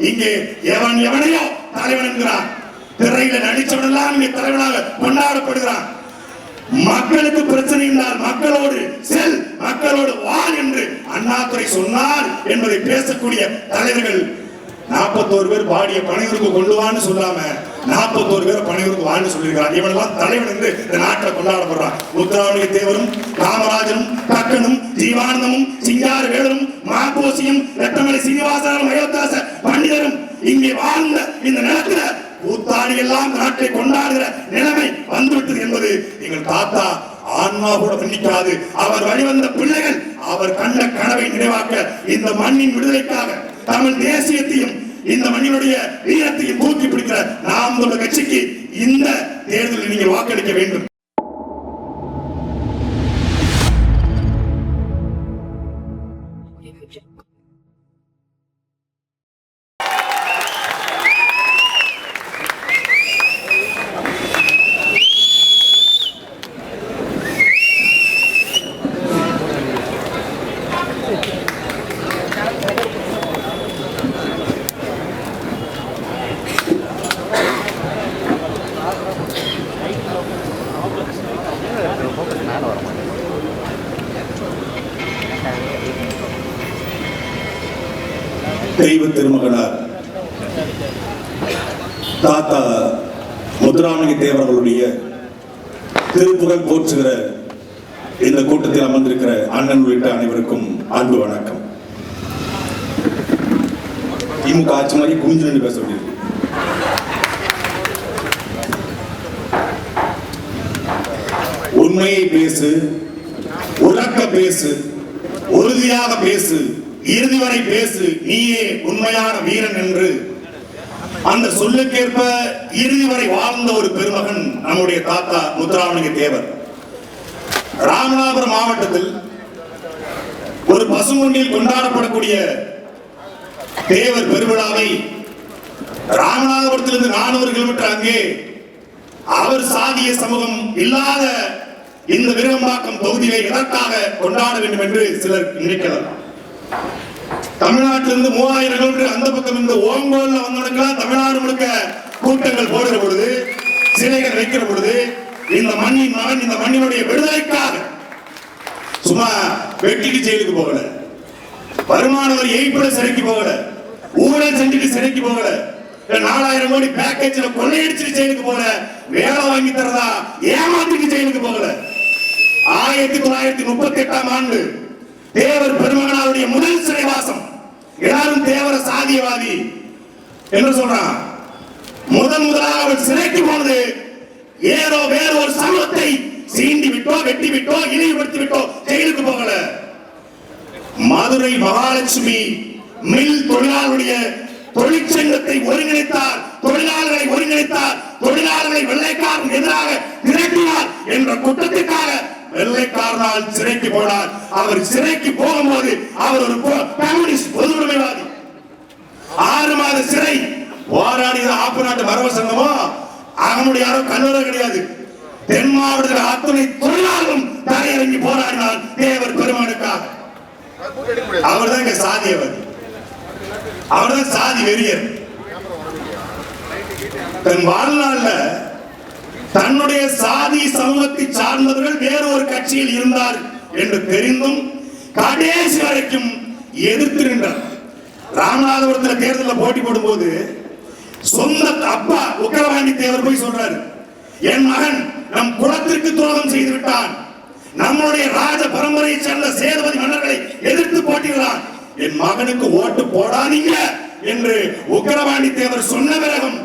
இங்கே எவன் எவனையோ தலைவன் என்கிறான். திரையில நடிச்சவனெல்லாம் இங்கே தலைவனாக கொண்டாடப்படுகிறான். மக்களுக்கு பிரச்சனை என்றால் மக்களோடு செல் மக்களோடு வாழ் என்று அண்ணாதுரை சொன்னார் என்பதை பேசக்கூடிய தலைவர்கள் நாற்பத்தோரு பேர் பாடிய பணிகளுக்கு கொண்டு வான்னு சொல்லாம நாற்பத்தோரு பேரை பணிவருக்கு வாழ்ந்து சொல்லியிருக்கிறார். இவனெல்லாம் தலைவன் என்று இந்த நாட்டில் கொண்டாடப்படுறான். முத்துராமலிங்க தேவரும் காமராஜனும் கக்கனும் ஜீவானந்தமும் சிங்கார வேலரும் மாகோசியும் ரெட்டமலை சீனிவாசனும் அயோத்தாச பண்டிதரும் இங்கே வாழ்ந்த இந்த நிலத்துல கூத்தாடி எல்லாம் நாட்டை கொண்டாடுகிற நிலைமை வந்துவிட்டது என்பது எங்கள் தாத்தா ஆன்மா கூட மன்னிக்காது. அவர் வழிவந்த பிள்ளைகள் அவர் கண்ட கனவை நிறைவாக்க இந்த மண்ணின் விடுதலைக்காக தமிழ் தேசியத்தையும் இந்த மண்ணினுடைய வீரத்தையும் தூக்கி பிடிக்கிற நாம் தமிழர் கட்சிக்கு இந்த தேர்தலில் நீங்கள் வாக்களிக்க வேண்டும். தெய்வ திருமகனார். தாத்தா முத்துராமலிங்க தேவர்களுடைய திருப்புகழ் போற்றுகிற இந்த கூட்டத்தில் அமர்ந்திருக்கிற அண்ணன் உள்ளிட்ட அனைவருக்கும் அன்பு வணக்கம். திமுக ஆட்சி மாதிரி குமிஞ்சு நின்று பேச வேண்டியிருக்கு உண்மையை பேசு உறக்க பேசு உறுதியாக பேசு இறுதி வரை பேசு. நீயே உண்மையான வீரன் என்று. அந்த சொல்லுக்கேற்ப இறுதி வரை வாழ்ந்த ஒரு பெருமகன் நம்முடைய தாத்தா முத்துராமலிங்க தேவர். ராமநாதபுரம் மாவட்டத்தில் ஒரு பசுமொண்டில் கொண்டாடப்படக்கூடிய தேவர் பெருவிழாவை ராமநாதபுரத்திலிருந்து நானூறு கிலோமீட்டர் அங்கே அவர் சாதிய சமூகம் இல்லாத இந்த விருகம்பாக்கம் தொகுதியை எதற்காக கொண்டாட வேண்டும் என்று சிலர் நினைக்கலாம். தமிழ்நாட்டிலிருந்து மூவாயிரம் கிலோமீட்டர் அந்த பக்கம் இந்த ஓங்கோல்ல வந்தவனுக்கெல்லாம் தமிழ்நாடு முழுக்க கூட்டங்கள் போடுற பொழுது சிலைகள் வைக்கிற பொழுது இந்த மண்ணின் மகன் இந்த மண்ணினுடைய விடுதலைக்காக சும்மா வெட்டிட்டு ஜெயிலுக்கு போகல. வருமான வரி ஏய்ப்புல சிறைக்கு போகல. ஊழல் செஞ்சுட்டு சிறைக்கு போகல. நாலாயிரம் கோடி பேக்கேஜ்ல கொள்ளையடிச்சுட்டு ஜெயிலுக்கு போகல. வேலை வாங்கி தரதா ஏமாத்திட்டு ஜெயிலுக்கு போகல. ஆயிரத்தி தொள்ளாயிரத்தி முப்பத்தி எட்டாம் ஆண்டு தேவர் பெருமகனாருடைய முதல் சிறைவாசம். எல்லாரும் தேவர சாதியவாதி என்று சொல்றான். முதன் முதலாக அவர் சிறைக்கு போனது ஏதோ வேற ஒரு சமூகத்தை சீண்டி விட்டோ வெட்டி விட்டோ இழிவுபடுத்தி விட்டோ ஜெயிலுக்கு போகல. மதுரை மகாலட்சுமி மில் தொழிலாளருடைய தொழிற்சங்கத்தை ஒருங்கிணைத்தார் தொழிலாளர்களை ஒருங்கிணைத்தார் தொழிலாளர்களை வெள்ளைக்காரன் எதிராக திரட்டினார் என்ற குற்றத்திற்காக வெள்ளைக்காரனால் சிறைக்கு போனார். அவர் சிறைக்கு போகும்போது அவர் ஒரு கம்யூனிஸ்ட் பொதுவுடைமைவாதி. ஆறு மாத சிறை. போராடிய ஆப்பு நாட்டு மரபு சங்கமோ? அவனுடைய யாரோ கல்லூரம் கிடையாது. தென் மாவட்டத்தில் அத்துணை தொழிலாளர்களும் தரையிறங்கி போராடினார் தேவர் பெருமானுக்காக. அவர் தான் இங்க சாதியவர் அவர். தான் சாதி வெறியர். தன் வாழ்நாள்ல தன்னுடைய சாதி சமூகத்தை சார்ந்தவர்கள் வேறு ஒரு கட்சியில் இருந்தார் என்று தெரிந்தும் கடைசி வரைக்கும் எதிர்த்து நின்றார் ராமநாதபுரத்தில் தேர்தலில் போட்டி போடும்போது சொந்த அப்பா உக்கரவாண்டி தேவர் போய் சொல்றாரு என் மகன் நம் குலத்திற்கு துரோகம் செய்து விட்டான். நம்முடைய ராஜ பரம்பரையை சேர்ந்த சேதுபதி மன்னர்களை எதிர்த்து போட்டிடுறான் என் மகனுக்கு ஓட்டு போடாதீங்க என்று உக்கரவாணி தேவர் சொன்ன பிறகும்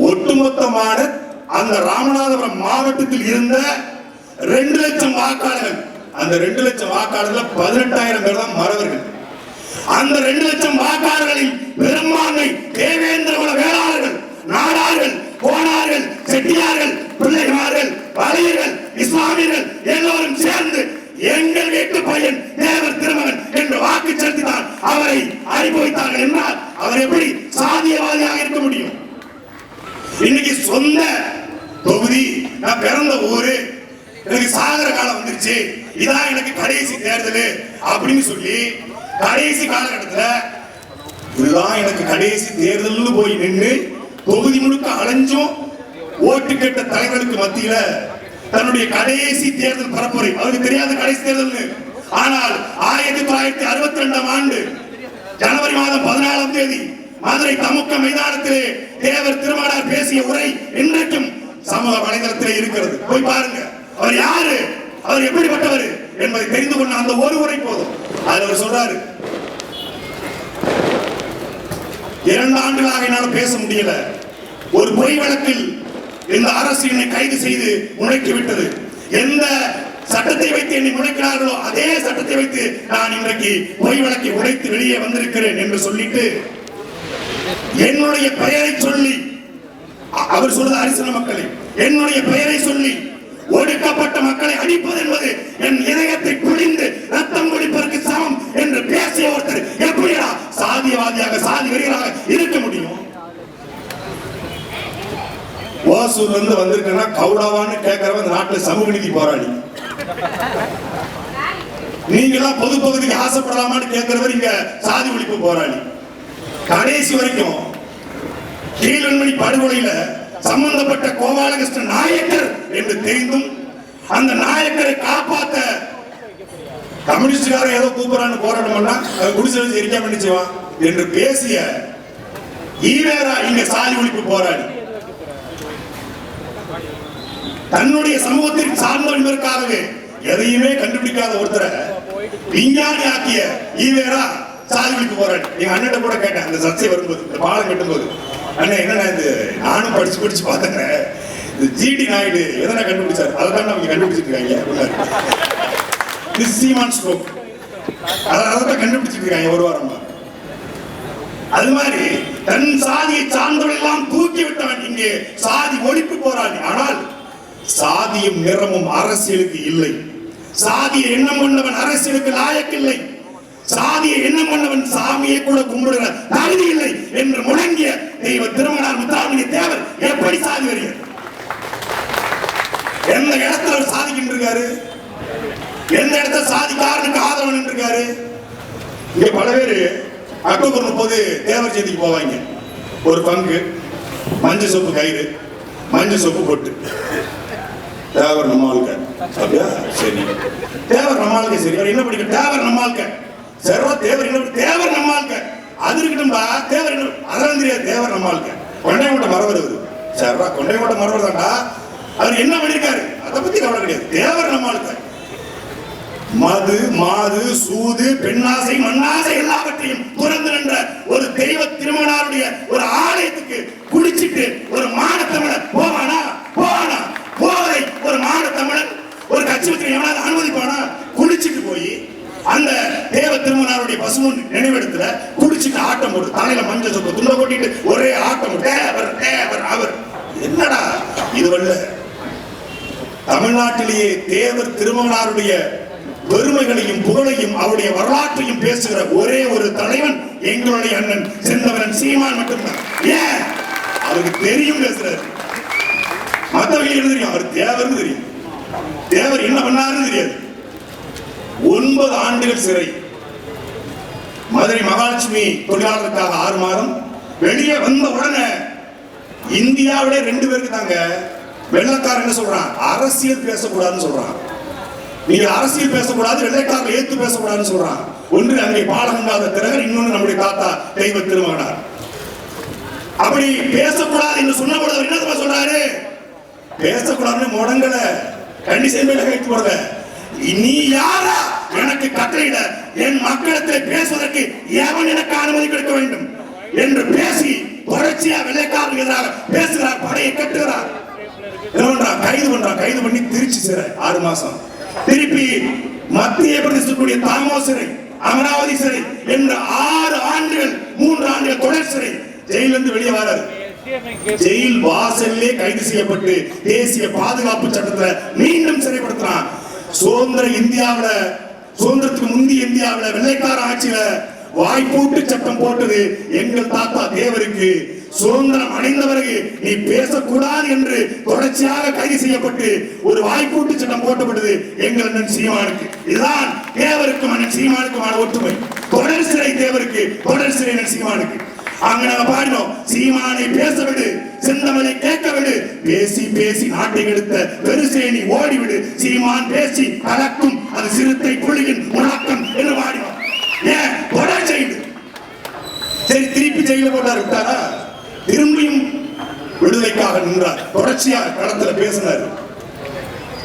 ஒட்டுமொத்தமான அந்த ராமநாதபுரம் மாவட்டத்தில் இருந்த ரெண்டு லட்சம் வாக்காளர்கள் அந்த ரெண்டு லட்சம் வாக்காளர்கள் பதினெட்டாயிரம் பேர் தான் மறவர்கள் அந்த ரெண்டு லட்சம் வாக்காளர்களில் பெரும்பான்மை தேவேந்திர குல வேளாளர்கள் நாடார்கள் கோணார்கள் செட்டியார்கள் பிள்ளைமார்கள் வலையர்கள் இஸ்லாமியர்கள் எல்லோரும் சேர்ந்து எங்கள் வீட்டு பையன் தேவர் திருமகன் என்று வாக்கு செலுத்தினார் அவரை அனுபவித்தார்கள் என்றால் அவர் எப்படி சாதியவாதியாக இருக்க முடியும்? இன்னைக்கு சொந்த தொகுதி. நான் பிறந்த ஊரு. எனக்கு சாகர காலம் வந்துருச்சு. இதான் எனக்கு கடைசி தேர்தல் அப்படின்னு சொல்லி கடைசி காலகட்டத்துல இதுதான் எனக்கு கடைசி தேர்தல்னு போய் நின்று தொகுதி முழுக்க அலைஞ்சும். ஓட்டு கேட்ட தலைவருக்கு மத்தியில தன்னுடைய கடைசி தேர்தல் பரப்புரை. அவருக்கு தெரியாத கடைசி தேர்தல் ஆனால் ஆயிரத்தி தொள்ளாயிரத்தி அறுபத்தி ரெண்டாம் ஆண்டு ஜனவரி மாதம் பதினாலாம் தேதி மதுரை தமுக்க மைதானத்திலே தேவர் திருமணம் பேசிய உரை இன்றைக்கும் சமூக வலைதளத்தில் இருக்கிறது. போய் பாருங்க. அவர் யாரு? அவர் எப்படிப்பட்டவர்? என்பதை தெரிந்து கொண்ட அந்த ஒரு உரை போதும். அதுல அவர் சொல்றாரு இரண்டு ஆண்டுகளாக என்னால் பேச முடியல. ஒரு பொய் வழக்கில் இந்த அரசு என்னை கைது செய்து முனைக்கு விட்டது. எந்த சட்டத்தை வைத்து என்னை முளைக்கிறார்களோ அதே சட்டத்தை வைத்து நான் இன்றைக்கு பொய் வழக்கை உடைத்து வெளியே வந்திருக்கிறேன் என்று சொல்லிட்டு என்னுடைய பெயரை சொல்லி அவர் சொல்றது அரிசன மக்களை என்னுடைய பெயரை சொல்லி ஒடுக்கப்பட்ட மக்களை அடிப்பது என்பது என் இதயத்தை பிழிந்து ரத்தம் குடிப்பதற்கு சமம் என்று பேசிய ஒருத்தர் எப்படியா சாதியவாதியாக சாதி வெறிகளாக இருக்க முடியும்? ஓசூர் வந்து வந்திருக்கா கவுடாவான்னு கேட்கறவன் இந்த நாட்டுல சமூக நீதி போராளி. நீங்களாம் பொது பகுதிக்கு ஆசைப்படலாமான்னு கேட்கிறவர் இங்க சாதி ஒழிப்பு போராளி. கடைசி வரைக்கும் கீழன்மணி படுகொலையில சம்பந்தப்பட்ட கோபாலகிருஷ்ணன் நாயக்கர் என்று தெரிந்தும் அந்த நாயக்கரை காப்பாத்த கம்யூனிஸ்டுக்காரன் ஏதோ கூப்பிடறான்னு போராட்டம் பண்ணா அது குடிசை எரிக்கா பண்ணிச்சுவான் என்று பேசிய ஈவேரா இங்க சாதி ஒழிப்பு போராடி தன்னுடைய சமூகத்திற்கு சார்ந்தவர்களுக்காகவே எதையுமே கண்டுபிடிக்காத ஒருத்தரை விஞ்ஞானி ஆக்கிய ஈவேரா சாதி ஒழிப்பு போராடி எங்க அண்ணன் கூட கேட்டேன் அந்த சர்ச்சை வரும்போது இந்த பாலம் கட்டும்போது. அண்ணன் என்னண்ணா இது? நானும் படிச்சு படிச்சு பார்த்தேங்க இது ஜிடி நாயுடு எதனா கண்டுபிடிச்சாரு? அதை தான் அவங்க கண்டுபிடிச்சிட்டு இருக்காங்க சீமான் ஸ்ட்ரோக் அதை தான் கண்டுபிடிச்சிட்டு இருக்காங்க ஒரு வாரமா. அது மாதிரி தன் சாதியை சார்ந்தவர்கள் எல்லாம் தூக்கி விட்டவன் இங்கே சாதி ஒழிப்பு போராடி ஆனால் சாதியும் நிறமும் அரசியலுக்கு இல்லை. சாதிய எண்ணம் கொண்டவன் அரசியலுக்கு லாயக்கில்லை. சாதியை என்ன பண்ணவன்? சாமியை கூட கும்பிடுகிற தகுதி இல்லை என்று முழங்கிய தெய்வ திருமணார் முத்தாமணி தேவர் எப்படி சாதி வருகிறார்? எந்த இடத்துல அவர் சாதிக்கிட்டு இருக்காரு? எந்த இடத்துல சாதிக்காரனுக்கு ஆதரவு இருக்காரு? இங்க பல பேர் அக்டோபர் முப்பது தேவர் செய்திக்கு போவாங்க. ஒரு பங்கு மஞ்சள் சொப்பு கயிறு மஞ்சள் சொப்பு பொட்டு. தேவர் நம்மாளுக்க அப்படியா? சரி. தேவர் நம்மாளுக்க சரி. அவர் என்ன படிக்க தேவர் நம்மாளுக்க சர்வ தேவர் தேவர் நம்மாளுக்க அது இருக்கட்டும்பா தேவர் அதெல்லாம் தெரியாது தேவர் நம்மாளுக்க கொண்டை மூட்டை மரவர் அவரு சர்வா கொண்டை மூட்டை மரவர் தான்டா. அவர் என்ன பண்ணிருக்காரு? அதை பத்தி கவலை கிடையாது. தேவர் நம்மாளுக்க மது மாது சூது பெண்ணாசை மண்ணாசை எல்லாவற்றையும் துறந்து நின்ற ஒரு தெய்வ திருமணாருடைய ஒரு ஆலயத்துக்கு குடிச்சிட்டு ஒரு மானத்தமிழன் போவானா? போவானா? போவதை ஒரு மானத்தமிழன் ஒரு கட்சி வச்சு எவனாவது அனுமதிப்பானா? குடிச்சிட்டு போய் அந்த தேவ திருமணாருடைய பசுமன் நினைவிடத்துல குடிச்சிட்டு ஆட்டம் போடு தலையில மஞ்சள் சொப்பு துண்ட கொட்டிட்டு ஒரே ஆட்டம் தேவர் தேவர் அவர். என்னடா இது வல்ல? தமிழ்நாட்டிலேயே தேவர் திருமணாருடைய பெருமைகளையும் புகழையும் அவருடைய வரலாற்றையும் பேசுகிற ஒரே ஒரு தலைவன் எங்களுடைய அண்ணன் செந்தவரன் சீமான் மட்டும்தான். ஏன்? அவருக்கு தெரியும் பேசுறாரு. மற்றவங்களுக்கு தெரியும்? அவர் தேவர்னு தெரியும். தேவர் என்ன பண்ணாருன்னு தெரியாது. ஒன்பது ஆண்டுகள் சிறை. மதுரை மகாலட்சுமி தொழிலாளருக்காக ஆறு மாதம். வெளியே வந்த உடனே இந்தியாவிலே ரெண்டு பேருக்கு தாங்க வெள்ளக்காரன் என்ன சொல்றான்? அரசியல் பேசக்கூடாதுன்னு சொல்றான். நீங்க அரசியல் பேசக்கூடாது வெள்ளைக்காரர் ஏத்து பேசக்கூடாதுன்னு சொல்றான். ஒன்று அங்கே பாலகங்காத திறகர் இன்னொன்று நம்முடைய தாத்தா தெய்வ திருமகனார். அப்படி பேசக்கூடாது என்று சொன்ன பொழுது என்ன சொல்றாரு? பேசக்கூடாதுன்னு முடங்கல. கண்டிஷன் மேல கைத்து போடல நீ யாரா? எனக்கு கட்டளையிட. என் மக்களிடத்தில் பேசுவதற்கு எவன் எனக்கு அனுமதி கொடுக்க வேண்டும். என்று பேசி தொடர்ச்சியா வெள்ளைக்காரருக்கு எதிராக பேசுகிறார் படையை கட்டுகிறார். என்ன கைது பண்றான் கைது பண்ணி திருச்சி சிறை ஆறு மாசம். திருப்பி மத்திய பிரதேசக்கூடிய தாமோ சிறை அமராவதி சிறை என்ற ஆறு ஆண்டுகள் மூன்று ஆண்டுகள் தொடர் சிறை ஜெயிலிருந்து வெளியே வராரு. ஜெயில் வாசல்லே கைது செய்யப்பட்டு தேசிய பாதுகாப்பு சட்டத்தை மீண்டும் சிறைப்படுத்துறான் சுதந்திர இந்தியாவுல சுதந்திரத்துக்கு முந்தைய இந்தியாவுல வெள்ளைக்கார ஆட்சியில வாய்ப்பூட்டு சட்டம் போட்டது எங்கள் தாத்தா தேவருக்கு. சுதந்திரம் அடைந்த பிறகு நீ பேசக்கூடாது என்று தொடர்ச்சியாக கைது செய்யப்பட்டு ஒரு வாய்ப்பூட்டு சட்டம் போட்டப்பட்டது எங்கள் அண்ணன் சீமானுக்கு. இதுதான் தேவருக்கும் அண்ணன் சீமானுக்குமான ஒற்றுமை. தொடர் சிறை தேவருக்கு தொடர் சிறை அண்ணன் சீமானுக்கு. அங்க நாங்க பாடினோம். சீமானை பேச விடு செந்தமலை கேட்க விடு பேசி பேசி நாட்டை எடுத்த பெருசேனி ஓடிவிடு. சீமான் பேசி கலக்கும் அது சிறுத்தை புலியின் முழக்கம் என்று பாடினோம். ஏன்? தொடர் செய்து. சரி திருப்பி ஜெயில போட்டார் விட்டாரா? திரும்பியும் விடுதலைக்காக நின்றார். தொடர்ச்சியா கடத்துல பேசினார்.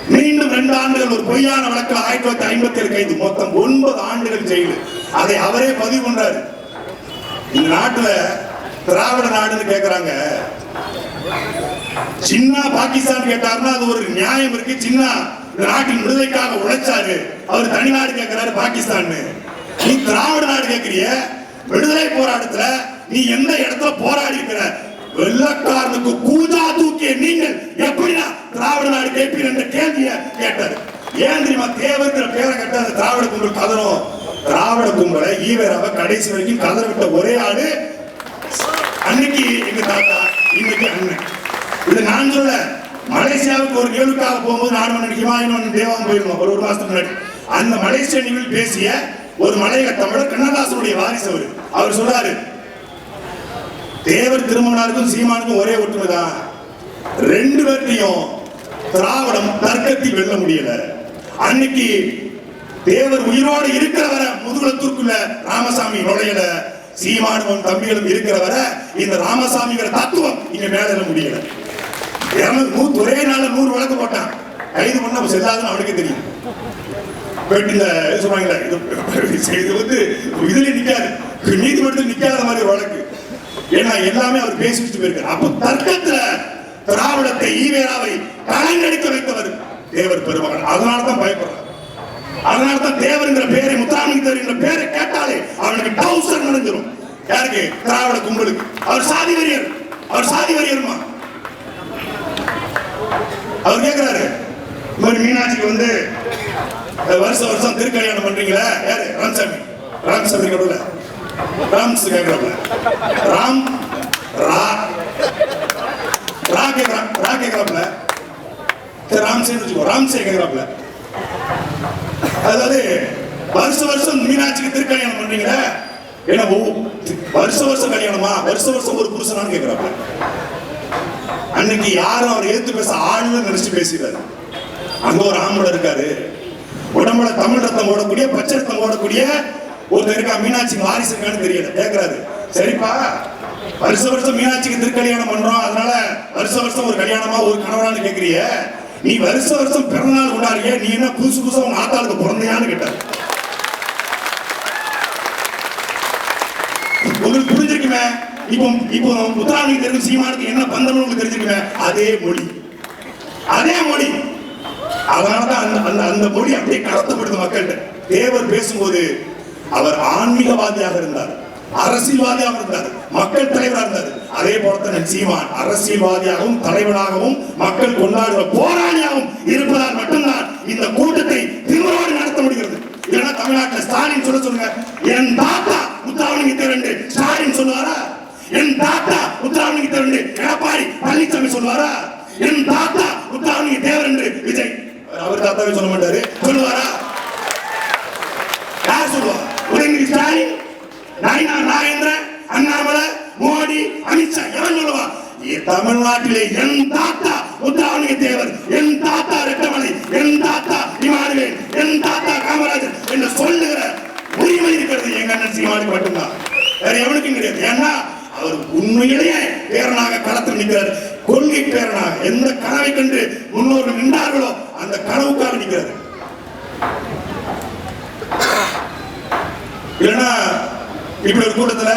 மீண்டும் ரெண்டு ஆண்டுகள் ஒரு பொய்யான வழக்கில் ஆயிரத்தி தொள்ளாயிரத்தி ஐம்பத்தி ஏழு கைது. மொத்தம் ஒன்பது ஆண்டுகள் ஜெயிலு. அதை அவரே பதிவு பண்றாரு. இந்த நாட்டுல திராவிட நாடுன்னு கேக்குறாங்க. சின்ன பாகிஸ்தான் கேட்டாருன்னா அது ஒரு நியாயம் இருக்கு. சின்ன இந்த நாட்டின் விடுதலைக்காக உழைச்சாரு. அவர் தனிநாடு கேட்கிறாரு பாகிஸ்தான் நீ திராவிட நாடு கேட்கிறிய விடுதலை போராட்டத்துல நீ எந்த இடத்துல போராடி இருக்கிற? வெள்ளக்காரனுக்கு கூஜா தூக்கிய நீங்கள் எப்படிடா திராவிட நாடு கேட்பீர் என்ற கேள்வியை கேட்டாரு. ஏன் தெரியுமா? தேவங்கிற பேரை கேட்ட அந்த திராவிட கும்பல் கதறும் ராவண கும்பலை ஈவராவை கடைசி வரைக்கும் கதற விட்ட ஒரே ஆளு அன்னைக்கு எங்க தாத்தா இன்னைக்கு அண்ணன். இது நான் சொல்ல மலேசியாவுக்கு ஒரு நிகழ்வுக்காக போகும்போது நான் நினைக்குமா இன்னொன்று தேவாங்க போயிருந்தோம் ஒரு ஒரு மாசத்துக்கு முன்னாடி. அந்த மலேசிய நிகழ்வு பேசிய ஒரு மலையக தமிழர் கண்ணதாசனுடைய வாரிசு அவர். அவர் சொல்றாரு தேவர் திருமணாருக்கும் சீமானுக்கும் ஒரே ஒற்றுமை தான் ரெண்டு பேர்த்தையும் திராவிடம் தர்க்கத்தில் வெல்ல முடியல. அன்னைக்கு தேவர் உயிரோடு இருக்கிற வரை முதுகுலத்திற்குள்ள ராமசாமி நுழையல. சீமானுவன் தம்பிகளும் இருக்கிற வர இந்த ராமசாமிங்கிற தத்துவம் இங்க மேல முடியல. இருநூறு நூறு ஒரே நாள் நூறு வழக்கு போட்டான். கைது பண்ண செல்லாதுன்னு அவனுக்கு தெரியும். போயிட்டு இது சொல்றாங்களே இது வந்து இதுல நிக்காது. நீதிமன்றத்தில் நிக்காத மாதிரி ஒரு வழக்கு. ஏன்னா எல்லாமே அவர் பேசி வச்சுட்டு போயிருக்காரு. அப்ப தர்க்கத்துல திராவிடத்தை ஈவேராவை கலைஞடிக்க வைத்தவர் தேவர் பெருமகன். அதனால தான் அதனால தான் தேவருங்கிற பேரை முத்துராமலிங்க என்ற பேரை கேட்டாலே அவனுக்கு டவுசர் நடந்துரும் யாருக்கு? திராவிட கும்பலுக்கு. அவர் சாதி வரியர். அவர் சாதி வரியருமா? அவர் கேக்குறாரு. இந்த மாதிரி மீனாட்சிக்கு வந்து வருஷம் வருஷம் திருக்கல்யாணம் பண்றீங்களா? யாரு? ராமசாமி. ராமசாமி கடவுள ராம்ஸ் கேக்குறாப்ல ராம் ரா ரா கேக்குறான் ரா கேட்கிறாப்ல சரி ராம்சே வச்சுக்கோ. ராம்சே கேட்கிறாப்ல அதாவது வருஷ வருஷம் மீனாட்சிக்கு திருக்கல்யாணம் பண்றீங்களா? என்ன வருஷ வருஷம் கல்யாணமா? வருஷ வருஷம் ஒரு புருஷனான்னு கேக்குறாப்ல. அன்னைக்கு யாரும் அவர் எதிர்த்து பேச ஆளுன்னு நினைச்சு பேசுறாரு அங்க ஒரு ஆம்பளை இருக்காரு. உடம்புல தமிழ் ரத்தம் ஓடக்கூடிய பச்சை ரத்தம் ஓடக்கூடிய ஒருத்தர் இருக்கா? மீனாட்சி வாரிசு இருக்கான்னு தெரியல. கேக்குறாரு. சரிப்பா. வருஷ வருஷம் மீனாட்சிக்கு திருக்கல்யாணம் பண்றோம். அதனால வருஷ வருஷம் ஒரு கல்யாணமா ஒரு கணவனான்னு கேக்குறிய. நீ வருஷ வருஷம் பிறந்தநாள் கொண்டாடுறிய நீ என்ன புதுசு புதுசா உங்க ஆத்தாளுக்கு பிறந்தையான்னு கேட்டாரு உங்களுக்கு புரிஞ்சிருக்குமே? இப்போ இப்போ முத்துராமலிங்க தெரிஞ்சு சீமானுக்கு என்ன பந்தம்னு உங்களுக்கு தெரிஞ்சிருக்குமே? அதே மொழி. அதே மொழி. அதனாலதான் அந்த அந்த அந்த மொழி அப்படியே கடத்தப்படுது மக்கள்கிட்ட. தேவர் பேசும்போது அவர் ஆன்மீகவாதியாக இருந்தார். அரசியல்வாதியாக இருந்தார் மக்கள் தலைவராக இருந்தார் அதே போலத்தான் சீமான் அரசியல்வாதியாகவும் தலைவனாகவும் மக்கள் கொண்டாடுற போராளியாகவும் இருப்பதால் மட்டும்தான் இந்த கூட்டத்தை திமிரோடு நடத்த முடிகிறது. ஏன்னா தமிழ்நாட்டில் ஸ்டாலின் சொல்ல சொல்லுங்க என் தாத்தா முத்துராமலிங்க திரண்டு ஸ்டாலின் சொல்லுவாரா? என் தாத்தா முத்துராமலிங்க திரண்டு எடப்பாடி பழனிசாமி சொல்லுவாரா? என் தாத்தா முத்துராமலிங்க தேவர் என்று விஜய். அவர் தாத்தாவே சொல்ல மாட்டாரு. சொல்லுவாரா? யார் சொல்லுவா? உதயநிதி ஸ்டாலின் நயினா நாகேந்திரன் அண்ணாமலை மோடி அமித்ஷா எவன் சொல்லுவா? தமிழ்நாட்டிலே என் தாத்தா உத்தாவணிக தேவர் என் தாத்தா ரெட்டமலை என் தாத்தா இமானுவேல் என் தாத்தா காமராஜர் என்று சொல்லுகிற உரிமை இருக்கிறது எங்க அண்ணன் சீமானுக்கு மட்டும்தான். வேற எவனுக்கும் கிடையாது. ஏன்னா அவர் உண்மையிலேயே பேரனாக களத்தில் நிற்கிறார். கொள்கை பேரனாக எந்த கனவை கண்டு முன்னோர்கள் நின்றார்களோ அந்த கனவுக்காக நிற்கிறார். இல்லைன்னா இப்படி ஒரு கூட்டத்துல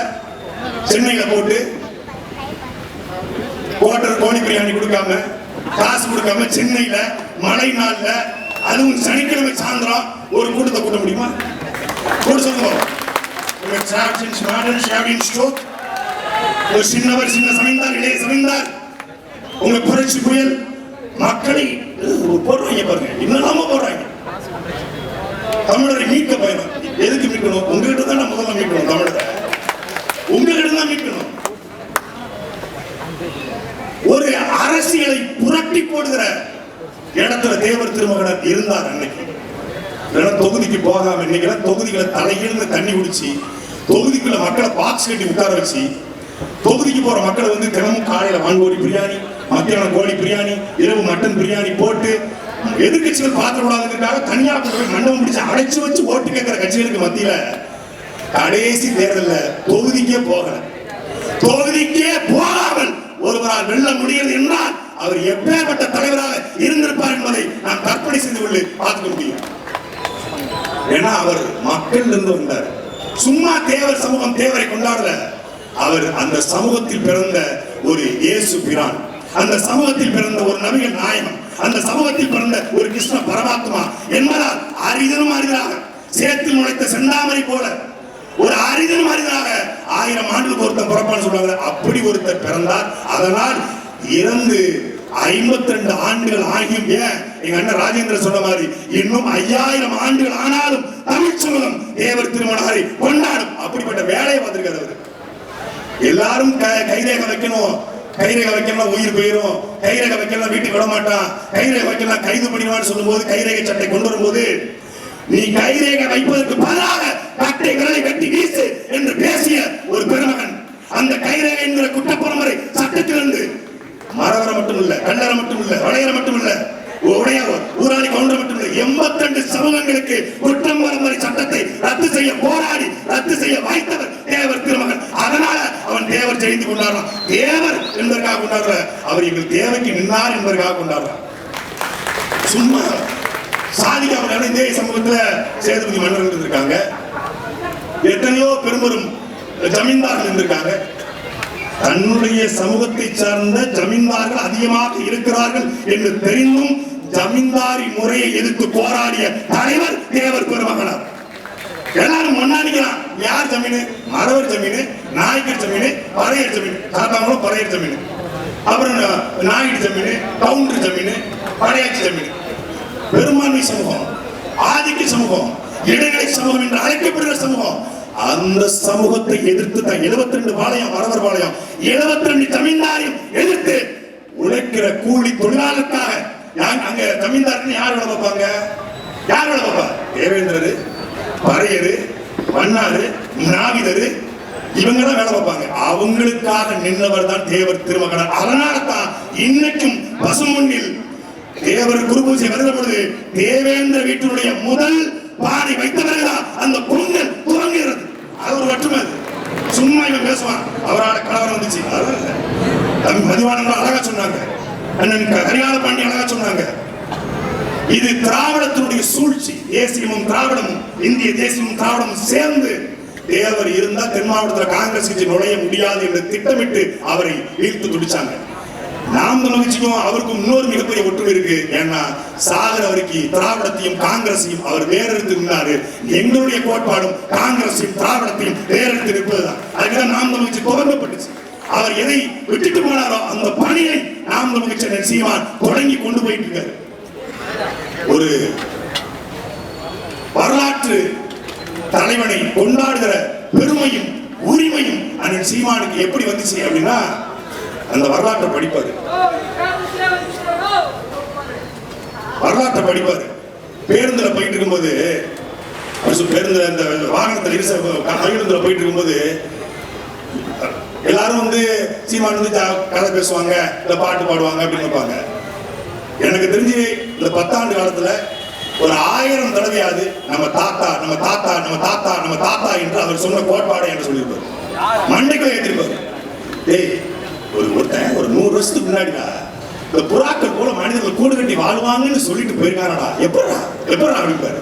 சென்னையில போட்டு ஓட்டர் கோழி பிரியாணி கொடுக்காம காசு கொடுக்காம சென்னையில மழை நாள்ல அதுவும் சனிக்கிழமை சாயந்தரம் ஒரு கூட்டத்தை கூட்ட முடியுமா? கூட சொல்லுங்க. உங்க சாப்டின் ஸ்மார்டன் ஷாவின் ஸ்டோக் ஒரு சின்னவர் சின்ன சமைந்தார் இளைய சமைந்தார் உங்க புரட்சி புயல். மக்களை போடுறாங்க பாருங்க. இன்னலாம போடுறாங்க. தமிழரை மீட்க பயணம் எதுக்கு மீட்கணும்? உங்ககிட்ட தான் முதல்ல மீட்கணும் போடுகிற இடத்துல தேவர் திருமகனர் இருந்தார் அன்னைக்கு. இல்லைன்னா தொகுதிக்கு போகாம இன்னைக்கு தொகுதிகளை தலைகீழ்ந்து தண்ணி குடிச்சு தொகுதிக்குள்ள மக்களை பாக்ஸ் கட்டி உட்கார வச்சு தொகுதிக்கு போற மக்களை வந்து தினமும் காலையில வான்கோழி பிரியாணி மத்தியானம் கோழி பிரியாணி இரவு மட்டன் பிரியாணி போட்டு எதிர்கட்சிகள் பாத்திரக்கூடாதுக்காக தனியா போய் மண்டபம் பிடிச்சு அடைச்சு வச்சு ஓட்டு கேட்கிற கட்சிகளுக்கு மத்தியில கடைசி தேர்தல்ல தொகுதிக்கே போகல. தொகுதிக்கே போகாமல் ஒருவரால் வெல்ல முடியாது என்றால் அவர் எப்பேற்பட்ட தலைவராக இருந்திருப்பார் என்பதை நாம் கற்பனை செய்து கொண்டு பார்த்துக்க முடியும். ஏன்னா அவர் மக்கள் இருந்து வந்தார். சும்மா தேவர் சமூகம் தேவரை கொண்டாடல. அவர் அந்த சமூகத்தில் பிறந்த ஒரு இயேசு பிரான். அந்த சமூகத்தில் பிறந்த ஒரு நபிகள் நாயகம். அந்த சமூகத்தில் பிறந்த ஒரு கிருஷ்ண பரமாத்மா என்பதால் அரிதனும் அரிதாக சேத்தில் நுழைத்த செந்தாமரை போல ஒரு அரிதனும் அரிதாக ஆயிரம் ஆண்டுகள் ஒருத்தன் பிறப்பான்னு சொல்றாங்க அப்படி ஒருத்தர் பிறந்தார். அதனால் இறந்து ஐம்பத்தி ரெண்டு ஆண்டுகள் ஆகியும் ஏன்? எங்க அண்ணன் ராஜேந்திர சொன்ன மாதிரி இன்னும் ஐயாயிரம் ஆண்டுகள் ஆனாலும் தமிழ் சமூகம் தேவர் திருமணாரை கொண்டாடும். அப்படிப்பட்ட வேலையை பார்த்திருக்காரு அவர். எல்லாரும் க- கைரேக வைக்கணும். கைரேக வைக்கலாம் உயிர் போயிரும். கைரேக வைக்கலாம் வீட்டுக்கு விட மாட்டான். கைரேக வைக்கலாம் கைது பண்ணிடுவான்னு சொல்லும்போது கைரேகை சட்டை கொண்டு வரும்போது நீ கைரேகை வைப்பதற்கு பதிலாக கட்டை விரலை வெட்டி வீசு என்று பேசிய ஒரு பெருமகன். அந்த கைரேக என்கிற குற்றப்பரம்பரை சட்டத்திலிருந்து மரவர மட்டும் இல்ல கல்லற மட்டும் இல்ல வளையரை மட்டும் இல்ல உடையவர் ஊராளி கவுண்டர் மட்டும் இல்ல எண்பத்தி ரெண்டு சமூகங்களுக்கு குற்றம் பரம்பரை சட்டத்தை ரத்து செய்ய போராடி ரத்து செய்ய வாய்த்தவர் தேவர் திருமகன். அதனால அவன் தேவர் ஜெயிந்து கொண்டாடுறான். தேவர் என்பதற்காக கொண்டாடுற அவர் எங்கள் தேவைக்கு நின்றார் என்பதற்காக கொண்டாடுறார். சும்மா சாதிக்காமல் இந்திய சமூகத்துல சேதுபதி மன்னர் இருந்திருக்காங்க. எத்தனையோ பெரும்பெரும் ஜமீன்தார்கள் இருந்திருக்காங்க. தன்னுடைய சமூகத்தை சார்ந்த ஜமீன்தார்கள் அதிகமாக இருக்கிறார்கள் என்று தெரிந்தும் ஜமீன்தாரி முறையை எதிர்த்து போராடிய தலைவர் தேவர் பெருமகனார். எல்லாரும் மண்ணாடிக்கிறான் யார் ஜமீனு? மரவர் ஜமீனு நாயக்கர் ஜமீனு பறையர் ஜமீன். சாத்தாங்களும் பறையர் ஜமீன். அப்புறம் நாயுடு ஜமீனு கவுண்டர் ஜமீனு படையாட்சி ஜமீன். பெரும்பான்மை சமூகம் ஆதிக்க சமூகம் இடைநிலை சமூகம் என்று அழைக்கப்படுகிற சமூகம் அந்த சமூகத்தை எதிர்த்து தான் 72 ரெண்டு பாளையம் வரவர் பாளையம் 72 ரெண்டு ஜமீன்தாரையும் எதிர்த்து உழைக்கிற கூலி தொழிலாளருக்காக யார் அங்க தமிழ்நாடுன்னு யார் வேலை பார்ப்பாங்க? யார் வேலை பார்ப்பா? தேவேந்திரரு பறையரு மன்னாரு நாவிதரு இவங்க தான் வேலை பார்ப்பாங்க. அவங்களுக்காக நின்றவர் தான் தேவர் திருமகனார். அதனால தான் இன்னைக்கும் பசுமொன்னில் தேவர் குரு பூஜை வருகிற பொழுது தேவேந்திர வீட்டினுடைய முதல் பாடி வைத்தவர்கள் அந்த குரு அது ஒரு ஒற்றுமை சும்மா இவன் பேசுவான். அவரால கலவரம் வந்துச்சு. அதெல்லாம் இல்லை. தம்பி அழகா சொன்னாங்க. அண்ணன் கரிகால பாண்டி அழகா சொன்னாங்க. இது திராவிடத்தினுடைய சூழ்ச்சி. தேசியமும் திராவிடமும் இந்திய தேசியமும் திராவிடமும் சேர்ந்து தேவர் இருந்தா தென் மாவட்டத்தில் காங்கிரஸ் கட்சி நுழைய முடியாது என்று திட்டமிட்டு அவரை வீழ்த்து துடிச்சாங்க. நாம் மகிழ்ச்சிக்கும் அவருக்கும் இன்னொரு மிகப்பெரிய ஒற்றுமை இருக்கு. ஏன்னா சாகர் அவருக்கு திராவிடத்தையும் காங்கிரஸையும் அவர் வேறெடுத்து நின்றாரு எங்களுடைய கோட்பாடும் காங்கிரஸையும் திராவிடத்தையும் வேறெடுத்து நிற்பதுதான். அதுக்குதான் நாம் மகிழ்ச்சி துவங்கப்பட்டுச்சு அவர் எதை விட்டுட்டு போனாரோ அந்த பணியை நாம் மகிழ்ச்சி சீமான் தொடங்கி கொண்டு போயிட்டு இருக்காரு. ஒரு வரலாற்று தலைவனை கொண்டாடுகிற பெருமையும் உரிமையும் அண்ணன் சீமானுக்கு எப்படி வந்துச்சு அப்படின்னா அந்த வரலாற்றை படிப்பாரு. வரலாற்றை படிப்பாரு. பேருந்துல போயிட்டு இருக்கும்போது பேருந்துல இந்த வாகனத்துல இருச பேருந்துல போயிட்டு இருக்கும்போது எல்லாரும் வந்து சீமான் வந்து கதை பேசுவாங்க இந்த பாட்டு பாடுவாங்க அப்படின்னு இருப்பாங்க எனக்கு தெரிஞ்சு இந்த பத்தாண்டு காலத்துல ஒரு ஆயிரம் தடவையாவது நம்ம தாத்தா நம்ம தாத்தா நம்ம தாத்தா நம்ம தாத்தா என்று அவர் சொன்ன கோட்பாடு என்று சொல்லியிருப்பார். மண்டைக்குள்ள ஏற்றிருப்பார் டேய் ஒரு ஒருத்தன் ஒரு நூறு வருஷத்துக்கு முன்னாடிடா இந்த புறாக்கள் போல மனிதர்கள் கூடு கட்டி வாழ்வாங்கன்னு சொல்லிட்டு போயிருக்காரடா எப்படா எப்படா அப்படிப்பாரு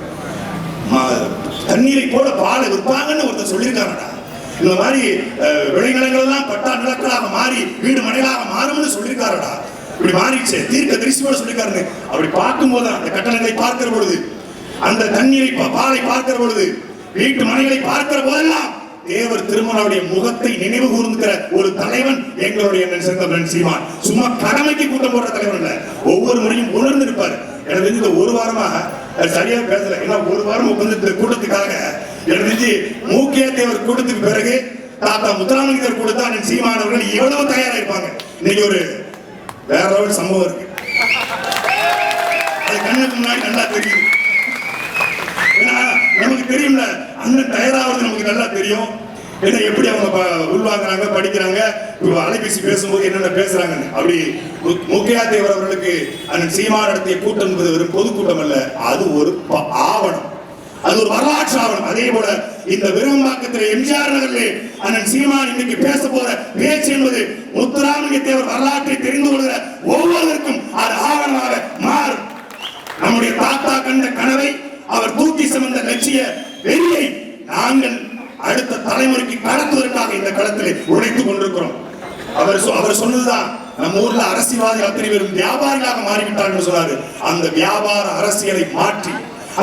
தண்ணீரை போல பாலை விற்பாங்கன்னு ஒருத்தர் சொல்லியிருக்காரடா இந்த மாதிரி விளைநிலங்கள் எல்லாம் பட்டா நிலக்களாக மாறி வீடு மனைகளாக மாறும்னு சொல்லியிருக்காரடா. இப்படி மாறிடுச்சு தீர்க்க தரிசியோட சொல்லியிருக்காருன்னு. அப்படி பார்க்கும்போது அந்த கட்டணங்களை பார்க்கிற பொழுது அந்த தண்ணீரை பா- பாலை பார்க்கிற பொழுது வீட்டு மனைகளை பார்க்கிற போதெல்லாம் தேவர் திருமணவுடைய முகத்தை நினைவு கூர்ந்துக்கிற ஒரு தலைவன் எங்களுடைய எண்ணன் சீமான். சும்மா கடமைக்கு கூட்டம் போடுற தலைவன் இல்ல. ஒவ்வொரு முறையும் உணர்ந்து இருப்பார் எனக்கு இந்த ஒரு வாரமா சரியா பேசல. ஏன்னா ஒரு வாரம் உட்கார்ந்து இந்த கூட்டத்துக்காக எனக்கு மூக்கிய மூக்கே தேவர் கூட்டத்துக்கு பிறகு தாத்தா முத்துராமலிங்கர் கூட்டத்தா அண்ணன் சீமானவர்கள் எவ்வளவு தயாரா இருப்பாங்க இன்னைக்கு ஒரு வேற ஒரு சம்பவம் இருக்கு. கண்ணுக்கு முன்னாடி நல்லா தெரியுது. ஏன்னா நமக்கு தெரியும்ல அண்ணன் தயாராவது நமக்கு நல்லா தெரியும். ஏன்னா எப்படி அவங்க உள்வாங்குறாங்க படிக்கிறாங்க இப்போ அலைபேசி பேசும்போது என்னென்ன பேசுறாங்க அப்படி முக்கியா தேவர் அவர்களுக்கு அண்ணன் சீமா நடத்திய கூட்டம் என்பது ஒரு பொதுக்கூட்டம் அல்ல அது ஒரு ஆவணம். அது ஒரு வரலாற்று ஆவணம். அதே போல இந்த விரும்பாக்கத்தில் எம்ஜிஆர் நகரிலே அண்ணன் சீமான் இன்னைக்கு பேச போற பேச்சு என்பது முத்துராமலிங்க தேவர் வரலாற்றை தெரிந்து கொள்கிற ஒவ்வொருவருக்கும் அது ஆவணமாக மாறும் நம்முடைய தாத்தா கண்ட கனவை அவர் தூக்கி சுமந்த லட்சிய வெறியை நாங்கள் அடுத்த தலைமுறைக்கு கடத்துவதற்காக இந்த களத்திலே உழைத்துக் கொண்டிருக்கிறோம் அவர் சொ- அவர் சொன்னதுதான் நம்ம ஊர்ல அரசியல்வாதி அத்தனை பேரும் வியாபாரிகளாக மாறிவிட்டார்கள் சொன்னாரு. அந்த வியாபார அரசியலை மாற்றி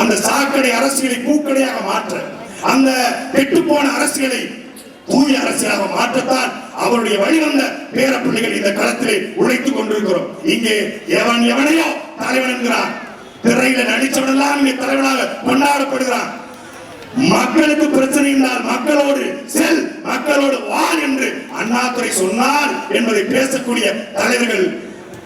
அந்த சாக்கடை அரசியலை பூக்கடையாக மாற்ற அந்த கெட்டுப்போன அரசியலை தூய அரசியலாக மாற்றத்தான் அவருடைய வழிவந்த பேர பிள்ளைகள் இந்த களத்திலே உழைத்துக் கொண்டிருக்கிறோம். இங்கே எவன் எவனையோ தலைவன் என்கிறான். திரையில நடிச்சவனெல்லாம் இங்கே தலைவனாக கொண்டாடப்படுகிறான். மக்களுக்கு பிரச்சனை என்றால் மக்களோடு செல் மக்களோடு வாழ் என்று அண்ணாதுரை சொன்னார் என்பதை பேசக்கூடிய தலைவர்கள்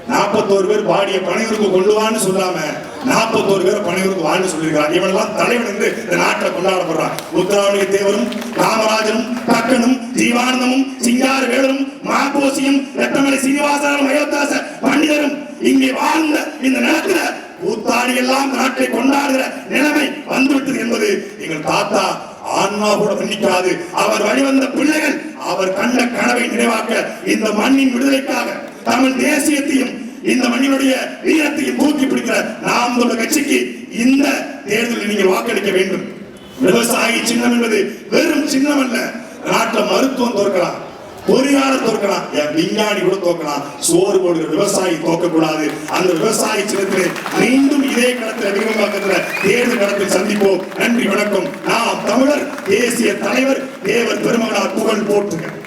நாற்பத்தோரு பேர் பாடிய பனையூருக்கு கொள்ளுவான்னு சொல்லாம நாற்பத்தோரு பேர் பணியூருக்கு வாழ்ந்து சொல்லியிருக்கிறார். இவனெல்லாம் தலைவன் என்று இந்த நாட்டில் கொண்டாடப்படுறான். முத்துராமலிங்க தேவரும் ராமராஜனும் கக்கனும் ஜீவானந்தமும் சிங்கார வேலரும் மாகோசியும் ரத்தமலை சீனிவாசனும் அயோத்தாச பண்டிதரும் இங்கே வாழ்ந்த இந்த நிலத்துல கூத்தாடி எல்லாம் நாட்டை கொண்டாடுகிற நிலைமை வந்துவிட்டது என்பது எங்கள் தாத்தா ஆன்மா கூட மன்னிக்காது. அவர் வழிவந்த பிள்ளைகள் அவர் கண்ட கனவை நினைவாக்க இந்த மண்ணின் விடுதலைக்காக தமிழ் தேசியத்தையும் இந்த மண்ணினுடைய வீரத்தையும் தூக்கி பிடிக்கிற நாம் உள்ள கட்சிக்கு இந்த தேர்தலில் நீங்கள் வாக்களிக்க வேண்டும். விவசாயி சின்னம் என்பது வெறும் சின்னம் அல்ல. நாட்டில் மருத்துவம் தோற்கலாம் பொறியாளர் தோற்கலாம் என் விஞ்ஞானி கூட தோற்கலாம். சோறு போடுகிற விவசாயி தோக்க கூடாது அந்த விவசாயி சின்னத்திலே மீண்டும் இதே களத்தில் விரும்பத்தில் தேர்தல் களத்தில் சந்திப்போம். நன்றி வணக்கம். நாம் தமிழர் தேசிய தலைவர் தேவர் பெருமகனார் புகழ் போற்றுகிறேன்